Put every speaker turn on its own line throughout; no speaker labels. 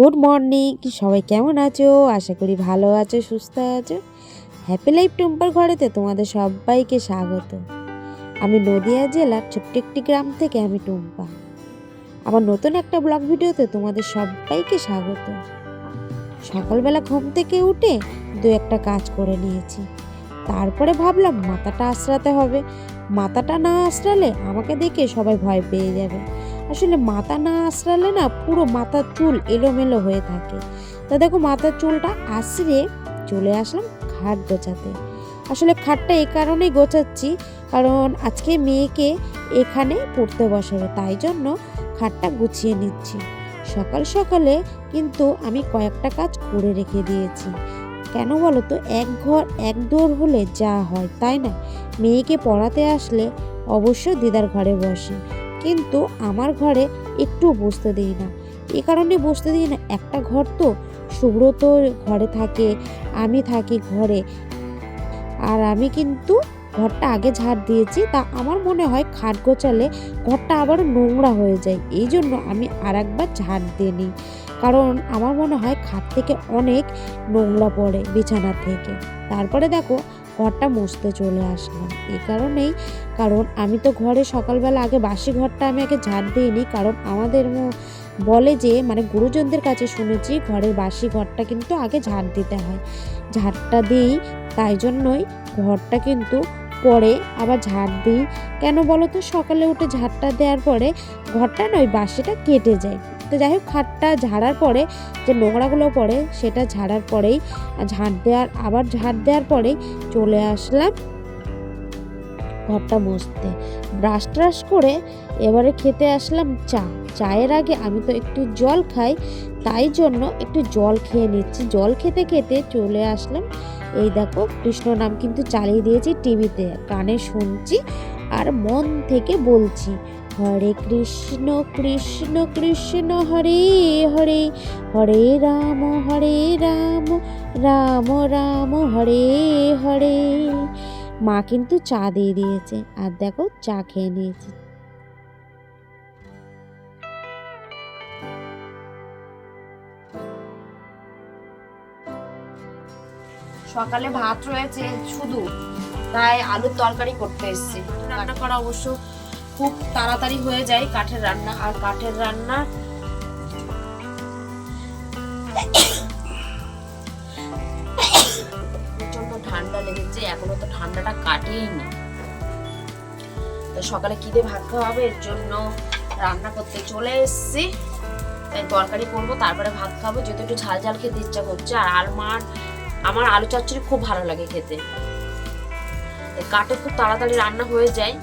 good morning সবাই কেমন আছো আশা করি ভালো আছো সুস্থ আছো হ্যাপি লাইফ টুম্পার ঘরেতে তোমাদের সবাইকে স্বাগত আমি নদিয়া জেলার ছোট্ট একটি গ্রাম থেকে আমি টুম্পা আমার নতুন একটা ব্লগ ভিডিওতে তোমাদের সবাইকে স্বাগত সকালবেলা ঘুম থেকে উঠে দু একটা কাজ করে নিয়েছি তারপরে ভাবলাম মাথাটা আশ্রাতে হবে মাথাটা না আশ্রালে আমাকে দেখে সবাই ভয় পেয়ে যাবে আসলে মাথা না আসরালে না পুরো মাথার চুল এলোমেলো হয়ে থাকে তা দেখো মাথার চুলটা আসরে চলে আসলাম খাট গোছাতে আসলে খাটটা এ কারণেই গোছাচ্ছি কারণ আজকে মেয়েকে এখানে পড়তে বসাবে তাই জন্য খাটটা গুছিয়ে নিচ্ছি সকাল সকালে কিন্তু আমি কয়েকটা কাজ করে রেখে দিয়েছি কেন বলো তো এক ঘর এক দৌড় হলে যা হয় তাই না মেয়েকে পড়াতে আসলে অবশ্য দিদার ঘরে বসে কিন্তু আমার ঘরে একটু বসতে দিই না এ কারণে বসতে দিই না একটা ঘর তো সুব্রত ঘরে থাকে আমি থাকি ঘরে আর আমি কিন্তু ঘরটা আগে ঝাড় দিয়েছি তা আমার মনে হয় খাট গোচালে ঘরটা আবার নোংরা হয়ে যায় এই জন্য আমি আর একবার ঝাড় দিয়ে নিই কারণ আমার মনে হয় খাট থেকে অনেক নোংরা পড়ে বিছানা থেকে তারপরে দেখো ঘরটা মুছতে চলে আসলাম এই কারণেই কারণ আমি তো ঘরে সকালবেলা আগে বাসি ঘরটা আমি আগে ঝাঁট দিইনি কারণ আমাদের বলে যে মানে গুরুজনদের কাছে শুনেছি ঘরের বাসি ঘরটা কিন্তু আগে ঝাঁট দিতে হয় ঝাড়টা দিই তাই জন্যই ঘরটা কিন্তু পরে আবার ঝাঁট দিই কেন বলো তো সকালে উঠে ঝাঁটটা দেওয়ার পরে ঘরটা নয় বাসিটা কেটে যায় তো যাই হোক খাটটা ঝাড়ার পরে যে নোংরাগুলো পড়ে সেটা ঝাড়ার পরেই ঝাড় দেওয়ার আবার ঝাড় দেওয়ার পরেই চলে আসলাম ঘরটা মুছতে ব্রাশ ট্রাশ করে এবারে খেতে আসলাম চা চায়ের আগে আমি তো একটু জল খাই তাই জন্য একটু জল খেয়ে নিচ্ছি জল খেতে খেতে চলে আসলাম এই দেখো কৃষ্ণ নাম কিন্তু চালিয়ে দিয়েছি টিভিতে কানে শুনছি আর মন থেকে বলছি হরে কৃষ্ণ কৃষ্ণ কৃষ্ণ হরে হরে হরে রাম হরে রাম রাম রাম হরে হরে মা কিন্তু চা দিয়ে দিয়েছে আর দেখো চা খেয়ে নিয়েছে সকালে ভাত রয়েছে শুধু তাই আলুর তরকারি করতে এসছে রান্না করা অবশ্য খুব তাড়াতাড়ি হয়ে যায় কাঠের রান্না আর কাঠের রান্না প্রচন্ড ঠান্ডা লেগেছে এখনো তো ঠান্ডাটা কাটেইনি তো সকালে কি দিয়ে ভাত খাওয়া এর জন্য রান্না করতে চলে এসেছি তাই তরকারি করবো তারপরে ভাত খাবো যদি একটু ঝাল ঝাল খেতে ইচ্ছা করছে আর আমার আমার আলু চচ্চড়ি খুব ভালো লাগে খেতে কাঠে খুব তাড়াতাড়ি রান্না হয়ে যায়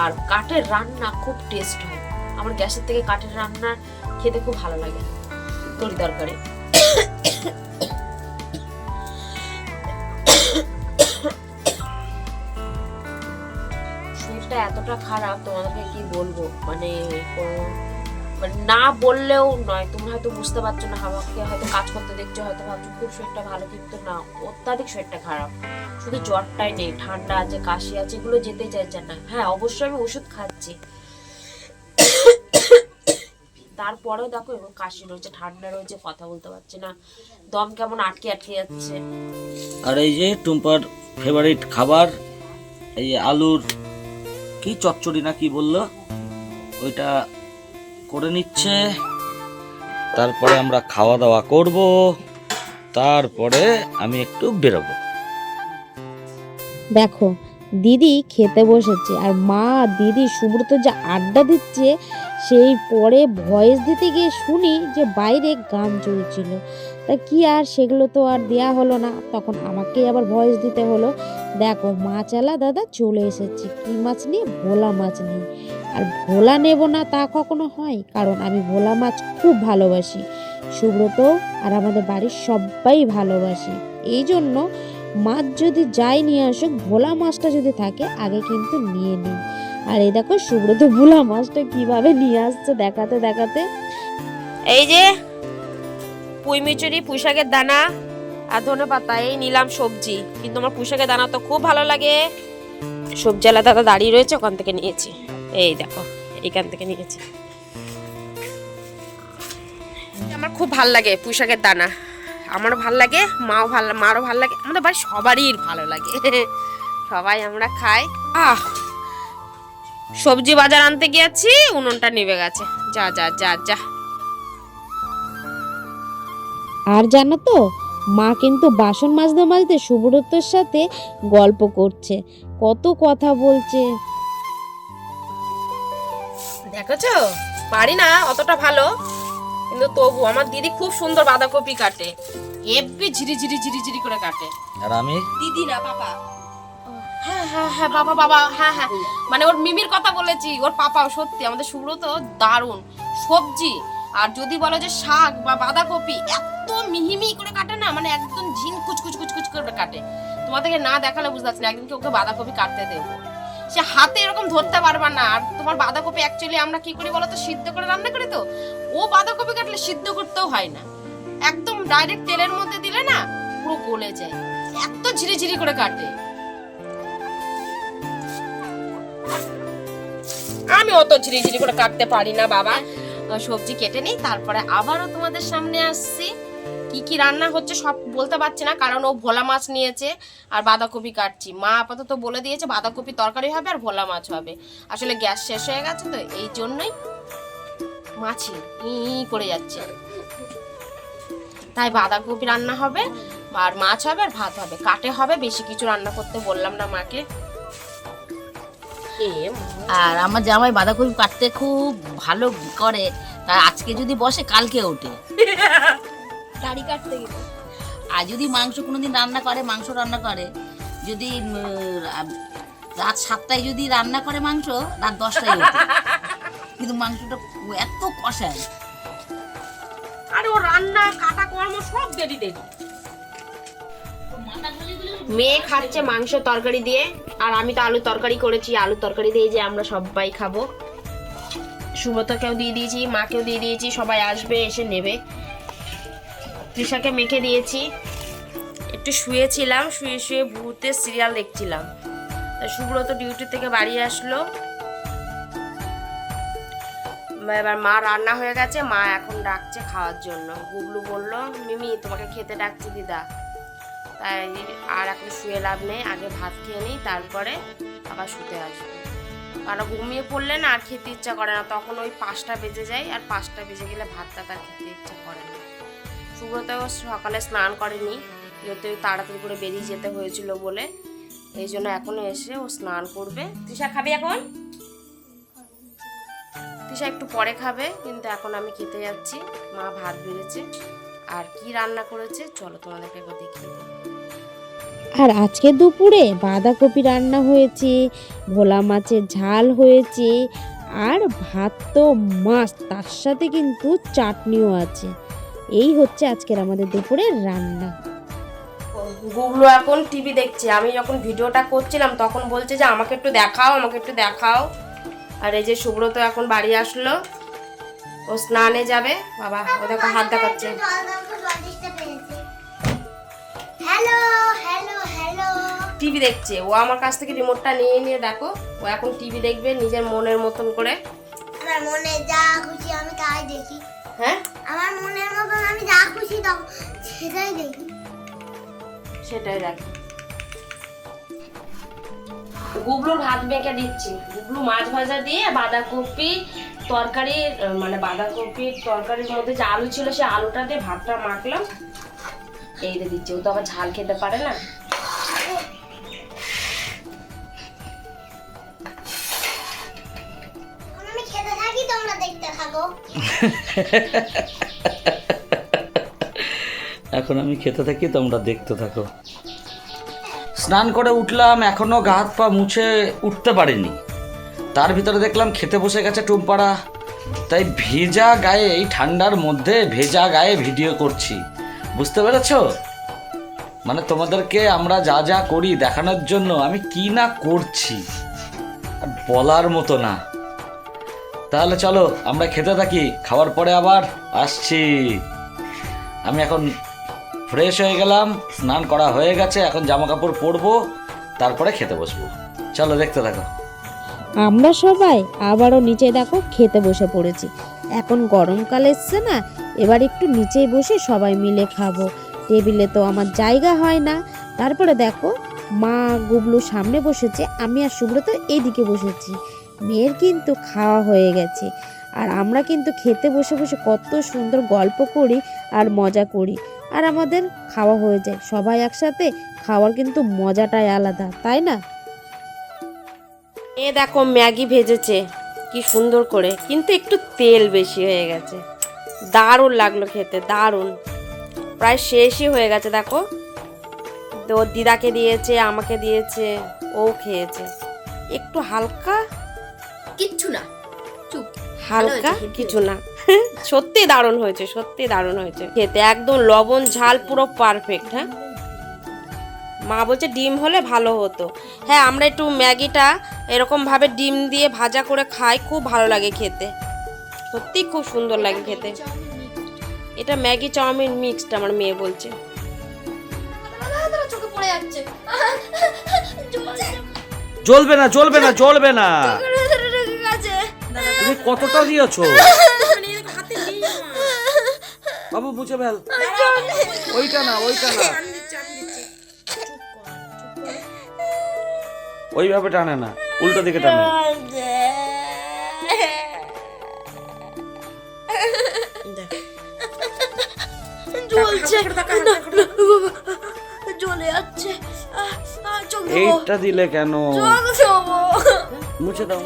আর কাঠের রান্না খুব টেস্ট হয় আমার গ্যাসের থেকে কাঠের রান্না খেতে খুব ভালো লাগে তরি তরকারি শরীরটা এতটা খারাপ তোমাদেরকে কি বলবো মানে কোনো মানে না বললেও নয় তুমি হয়তো বুঝতে পারছো না আমাকে হয়তো কাজ করতে দেখছো হয়তো ভাবছো খুব শরীরটা ভালো কিন্তু না অত্যাধিক শরীরটা খারাপ শুধু জ্বরটাই নেই ঠান্ডা আছে কাশি আছে এগুলো যেতে চাইছে না হ্যাঁ অবশ্যই আমি ওষুধ খাচ্ছি তারপরেও দেখো এবং কাশি রয়েছে ঠান্ডা রয়েছে কথা বলতে পারছে না দম কেমন আটকে আটকে যাচ্ছে
আর এই যে টুম্পার ফেভারিট খাবার এই আলুর কি চচ্চড়ি না কি বললো ওইটা করে নিচ্ছে তারপরে আমরা খাওয়া দাওয়া করব তারপরে আমি একটু বেরোবো
দেখো দিদি খেতে বসেছে আর মা দিদি সুব্রত যে আড্ডা দিচ্ছে সেই পরে ভয়েস দিতে গিয়ে শুনি যে বাইরে গান চলছিল তা কি আর সেগুলো তো আর দেয়া হলো না তখন আমাকে আবার ভয়েস দিতে হলো দেখো মাছ আলা দাদা চলে এসেছে কি মাছ নিয়ে ভোলা মাছ নিয়ে আর ভোলা নেব না তা কখনো হয় কারণ আমি ভোলা মাছ খুব ভালোবাসি সুব্রত আর আমাদের বাড়ির সবাই ভালোবাসে এই জন্য মাছ যদি যাই নিয়ে আসুক ভোলা মাছটা যদি থাকে আগে কিন্তু নিয়ে নিই আর এই দেখো সুব্রত ভোলা মাছটা কিভাবে নিয়ে আসছে দেখাতে দেখাতে এই যে পুইমিচুরি পুঁশাকের দানা আর ধনে পাতা এই নিলাম সবজি কিন্তু আমার পুঁশাকের দানা তো খুব ভালো লাগে সবজি আলাদা দাঁড়িয়ে রয়েছে ওখান থেকে নিয়েছি এই দেখো এখান থেকে নিয়েছি আমার খুব ভাল লাগে পুঁশাকের দানা আমারও ভাল লাগে মাও ভাল মারও ভাল লাগে আমাদের বাড়ি সবারই ভালো লাগে সবাই আমরা খাই আহ সবজি বাজার আনতে গিয়েছি উনুনটা নিভে গেছে যা যা যা যা আর জানো তো মা কিন্তু বাসন মাজতে মাজতে সুব্রতর সাথে গল্প করছে কত কথা বলছে দেখেছো পারি না অতটা ভালো কিন্তু তবু আমার দিদি খুব সুন্দর বাঁধাকপি কাটে হেব্বি ঝিরি ঝিরি ঝিরি ঝিরি করে কাটে আর আমি দিদি না পাপা হ্যাঁ হ্যাঁ হ্যাঁ বাবা বাবা হ্যাঁ হ্যাঁ মানে ওর মিমির কথা বলেছি ওর পাপাও সত্যি আমাদের সুব্রত দারুণ সবজি আর যদি বলো যে শাক বা বাঁধাকপি এত মিহিমি করে কাটে না মানে একদম ঝিন কুচ কুচ করে কাটে তোমাদেরকে না দেখালে বুঝতে পারছি না একদিনকে ওকে বাঁধাকপি কাটতে দেবো সে হাতে এরকম ধরতে পারবে না আর তোমার বাঁধাকপি অ্যাকচুয়ালি আমরা কি করি বলো তো সিদ্ধ করে রান্না করি তো ও বাঁধাকপি কাটলে সিদ্ধ করতেও হয় না একদম ডাইরেক্ট তেলের মধ্যে দিলে না পুরো গলে যায় এত ঝিরিঝিরি করে কাটে আমি অত ঝিরিঝিরি করে কাটতে পারি না বাবা সবজি কেটে নিই তারপরে আবারও তোমাদের সামনে আসছি কি কি রান্না হচ্ছে সব বলতে পারছি না কারণ ও ভোলা মাছ নিয়েছে আর বাঁধাকপি কাটছি মা আপাতত বলে দিয়েছে বাঁধাকপি তরকারি হবে আর ভোলা মাছ হবে আসলে গ্যাস শেষ হয়ে গেছে তো এই জন্যই মাছি ই করে যাচ্ছে তাই বাঁধাকপি রান্না হবে আর মাছ হবে আর ভাত হবে কাটে হবে বেশি কিছু রান্না করতে বললাম না মাকে আর আমার জামাই বাঁধাকপি কাটতে খুব ভালো করে তাই আজকে যদি বসে কালকে ওঠে দাড়ি কাটতে গেলে আর যদি মাংস কোনোদিন রান্না করে মাংস রান্না করে যদি রাত সাতটায় যদি রান্না করে মাংস রাত দশটায় কিন্তু মাংসটা এত কষায় আরে ও রান্না কাটা কর্ম সব দেরি দেরি মেয়ে খাচ্ছে মাংস তরকারি দিয়ে আর আমি তো আলু তরকারি করেছি আলু তরকারি দিয়ে যে আমরা সবাই খাবো সুব্রতকেও দিয়ে দিয়েছি মাকেও দিয়ে দিয়েছি সবাই আসবে এসে নেবে তৃষাকে মেখে দিয়েছি একটু শুয়েছিলাম শুয়ে শুয়ে ভূতে সিরিয়াল দেখছিলাম তা সুব্রত ডিউটি থেকে বাড়ি আসলো এবার মা রান্না হয়ে গেছে মা এখন ডাকছে খাওয়ার জন্য গুবলু বলল মিমি তোমাকে খেতে ডাকছি দিদা তাই আর এখন শুয়ে লাভ নেই আগে ভাত খেয়ে নিই তারপরে আবার শুতে আসবো কারণ ঘুমিয়ে পড়লে না আর খেতে ইচ্ছা করে না তখন ওই পাঁচটা বেজে যায় আর পাঁচটা বেজে গেলে ভাতটা তার খেতে ইচ্ছা করে না সুব্রতও সকালে স্নান করেনি যেহেতু তাড়াতাড়ি করে বেরিয়ে যেতে হয়েছিল বলে এই জন্য এখন এসে ও স্নান করবে তৃষা খাবে এখন তৃষা একটু পরে খাবে কিন্তু এখন আমি খেতে যাচ্ছি মা ভাত বেড়েছে আর কি রান্না করেছে চলো তোমাদেরকে একবার দেখি আর আজকে দুপুরে বাঁধাকপি রান্না হয়েছে ভোলা মাছের ঝাল হয়েছে আর ভাত তো মাছ তার সাথে কিন্তু চাটনিও আছে এই হচ্ছে আজকের আমাদের দুপুরের রান্না গুগলো এখন টিভি দেখছে আমি যখন ভিডিওটা করছিলাম তখন বলছে যে আমাকে একটু দেখাও আমাকে একটু দেখাও আর এই যে সুব্রত এখন বাড়ি আসলো ও স্নানে যাবে বাবা ও দেখো হাত দেখাচ্ছে টিভি দেখছে ও আমার কাছ থেকে রিমোটটা নিয়ে নিয়ে দেখো ও এখন টিভি দেখবে নিজের মনের মতন করে
মনে যা খুশি আমি তাই দেখি হ্যাঁ আমার মনের মতন আমি যা খুশি সেটাই দেখি
সেটাই রাখি গুবলুর ভাত মেখে দিচ্ছি গুবলু মাছ ভাজা দিয়ে বাঁধাকপি তরকারির মানে বাঁধাকপির তরকারির মধ্যে যে আলু ছিল সে আলুটা দিয়ে ভাতটা মাখলাম এই দিচ্ছে ও তো আবার ঝাল খেতে পারে না
খেতে থাকি তোমরা দেখতে থাকো
এখন আমি খেতে থাকি তোমরা দেখতে থাকো স্নান করে উঠলাম এখনও গা হাত পা মুছে উঠতে পারিনি তার ভিতরে দেখলাম খেতে বসে গেছে টুমপাড়া তাই ভেজা গায়ে এই ঠান্ডার মধ্যে ভেজা গায়ে ভিডিও করছি বুঝতে পেরেছ মানে তোমাদেরকে আমরা যা যা করি দেখানোর জন্য আমি কি না করছি বলার মতো না তাহলে চলো আমরা খেতে থাকি খাওয়ার পরে আবার আসছি আমি এখন ফ্রেশ হয়ে গেলাম স্নান করা হয়ে গেছে এখন জামা কাপড় পরবো তারপরে খেতে বসবো চলো দেখতে থাকো
আমরা সবাই আবারও নিচে দেখো খেতে বসে পড়েছি এখন গরমকাল এসছে না এবার একটু নিচেই বসে সবাই মিলে খাবো টেবিলে তো আমার জায়গা হয় না তারপরে দেখো মা গুবলু সামনে বসেছে আমি আর সুব্রত এইদিকে বসেছি মেয়ের কিন্তু খাওয়া হয়ে গেছে আর আমরা কিন্তু খেতে বসে বসে কত সুন্দর গল্প করি আর মজা করি আর আমাদের খাওয়া হয়ে যায় সবাই একসাথে খাওয়ার কিন্তু মজাটাই আলাদা তাই না এ দেখো ম্যাগি ভেজেছে কি সুন্দর করে কিন্তু একটু তেল বেশি হয়ে গেছে দারুণ লাগলো খেতে দারুণ প্রায় শেষই হয়ে গেছে দেখো তো দিদাকে দিয়েছে আমাকে দিয়েছে ও খেয়েছে একটু হালকা কিচ্ছু না চুপ হালকা কিছু না সত্যি দারুণ হয়েছে সত্যি দারুণ হয়েছে খেতে একদম লবণ ঝাল পুরো পারফেক্ট হ্যাঁ মা বলছে ডিম হলে ভালো হতো হ্যাঁ আমরা একটু ম্যাগিটা এরকমভাবে ডিম দিয়ে ভাজা করে খাই খুব ভালো লাগে খেতে সত্যি খুব সুন্দর লাগে খেতে এটা ম্যাগি চাউমিন মিক্সড আমার মেয়ে বলছে
জ্বলবে না জ্বলবে না জ্বলবে না তুমি কতটা দিয়েছো বাবু বুঝে ফেল ওইটা না ওইটা না ওইভাবে টানে না উল্টো দিকে টানে এইটা দিলে কেন
মুছে দাও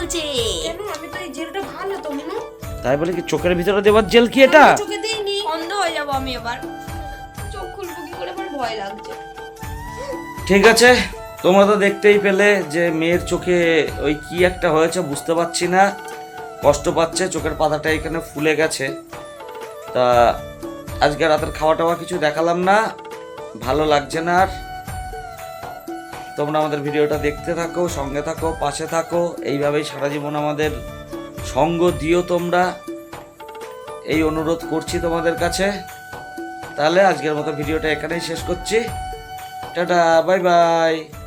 চলছে কেন আমি তো এই জেলটা ভালো তো মিনু
তাই বলে কি চোখের ভিতরে দেওয়ার জেল কি এটা চোখে
দিইনি অন্ধ হয়ে যাব আমি এবার চোখ খুলবো কি করে আমার ভয় লাগছে
ঠিক আছে তোমরা তো দেখতেই পেলে যে মেয়ের চোখে ওই কি একটা হয়েছে বুঝতে পারছি না কষ্ট পাচ্ছে চোখের পাতাটা এখানে ফুলে গেছে তা আজকে রাতের খাওয়া টাওয়া কিছু দেখালাম না ভালো লাগছে না আর তোমরা আমাদের ভিডিওটা দেখতে থাকো সঙ্গে থাকো পাশে থাকো এইভাবেই সারা জীবন আমাদের সঙ্গ দিও তোমরা এই অনুরোধ করছি তোমাদের কাছে তাহলে আজকের মতো ভিডিওটা এখানেই শেষ করছি টাটা বাই বাই